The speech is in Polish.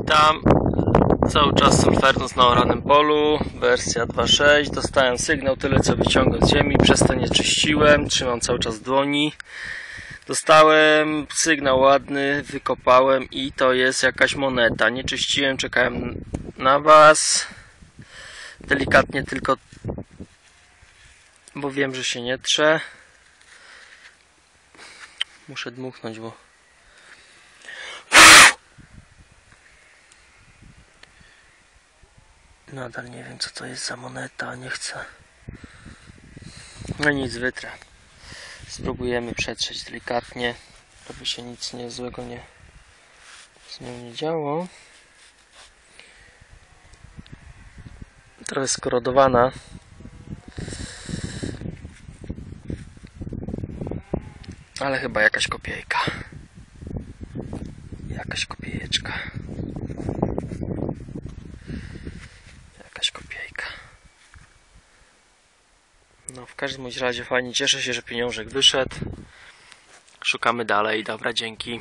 Witam. Cały czas Solfernus na oranym polu, wersja 2.6. Dostałem sygnał, tyle co wyciągam z ziemi, przez to nie czyściłem, trzymam cały czas dłoni. Dostałem sygnał ładny, wykopałem i to jest jakaś moneta. Nie czyściłem, czekałem na Was. Delikatnie tylko, bo wiem, że się nie trze. Muszę dmuchnąć, bo Nadal nie wiem co to jest za moneta, nie chcę. No nic, wytrę. Spróbujemy przetrzeć delikatnie, żeby się nic nie złego nie z nią nie działo. Trochę skorodowana. Ale chyba jakaś kopiejka. Jakaś kopiejeczka. Jakaś kopiejka. No w każdym bądź razie fajnie, cieszę się, że pieniążek wyszedł. Szukamy dalej, dobra, dzięki.